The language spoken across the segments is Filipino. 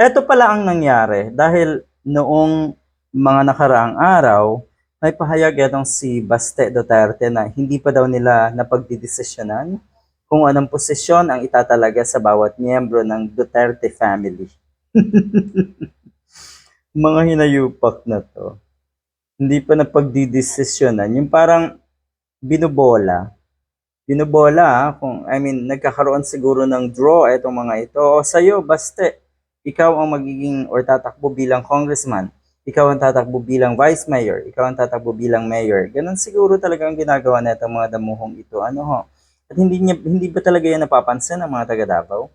Eto pala ang nangyari dahil noong mga nakaraang araw, may pahayag itong si Baste Duterte na hindi pa daw nila napagdidesisyonan kung anong posisyon ang itatalaga sa bawat miyembro ng Duterte family. mga hinayupak na to. Hindi pa napagdidesisyonan. Yung parang binubola. Binubola, kung, I mean, nagkakaroon siguro ng draw itong mga ito. O sa'yo, baste, ikaw ang magiging or tatakbo bilang congressman. Ikaw ang tatakbo bilang vice mayor. Ikaw ang tatakbo bilang mayor. Ganun siguro talaga ang ginagawa na itong mga damuhong ito. Ano ho? At hindi, niya, hindi ba talaga yan napapansin ng mga taga Davao?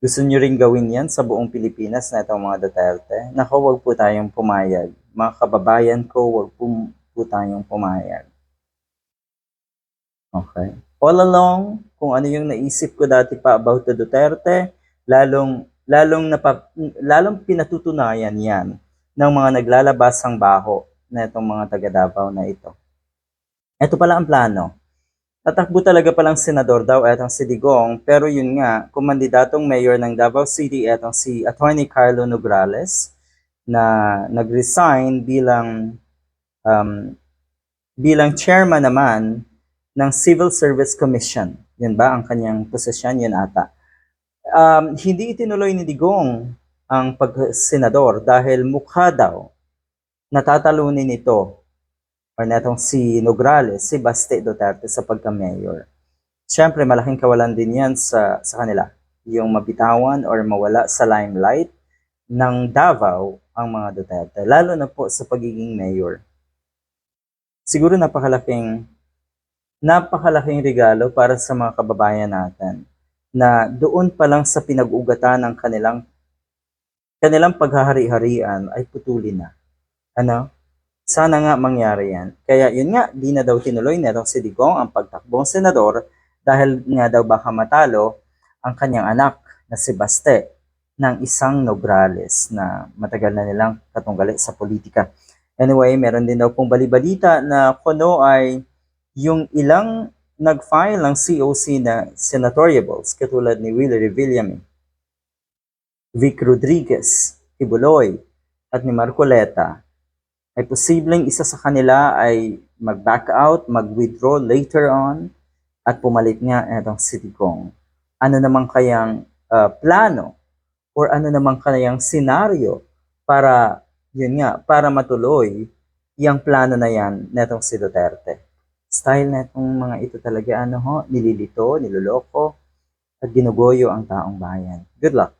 Gusto nyo rin gawin yan sa buong Pilipinas na itong mga Duterte? Nako, wag po tayong pumayag. Mga kababayan ko, wag po, po tayong pumayag. Okay. All along, kung ano yung naisip ko dati pa about the Duterte, lalong, lalong, napa, lalong pinatutunayan yan ng mga naglalabasang baho na itong mga taga Davao na ito. Ito pala ang plano. Tatakbo talaga palang senador daw etong si Digong, pero yun nga, kumandidatong mayor ng Davao City etong si Attorney Carlo Nograles na nag-resign bilang um, bilang chairman naman ng Civil Service Commission. Yun ba ang kanyang posisyon? Yun ata. Um, hindi itinuloy ni Digong ang pag-senador dahil mukha daw natatalunin nito or netong si Nograles, si Baste Duterte sa pagka-mayor. Siyempre, malaking kawalan din yan sa, sa kanila. Yung mabitawan or mawala sa limelight ng Davao ang mga Duterte, lalo na po sa pagiging mayor. Siguro napakalaking napakalaking regalo para sa mga kababayan natin na doon pa lang sa pinag-ugatan ng kanilang kanilang paghahari-harian ay putulin na. Ano? Sana nga mangyari yan. Kaya yun nga, di na daw tinuloy netong si Digong ang pagtakbong senador dahil nga daw baka matalo ang kanyang anak na si Baste ng isang Nograles na matagal na nilang katunggali sa politika. Anyway, meron din daw pong balibalita na kuno ay yung ilang nag-file ng COC na senatoriables katulad ni Willie Revillame, Vic Rodriguez, Ibuloy, at ni Marcoleta ay posibleng isa sa kanila ay mag-back out, mag-withdraw later on at pumalit nga itong si Digong. Ano naman kayang uh, plano or ano naman kayang senaryo para yun nga, para matuloy yung plano na yan netong si Duterte. Style na itong mga ito talaga ano ho, nililito, niloloko, at ginugoyo ang taong bayan. Good luck!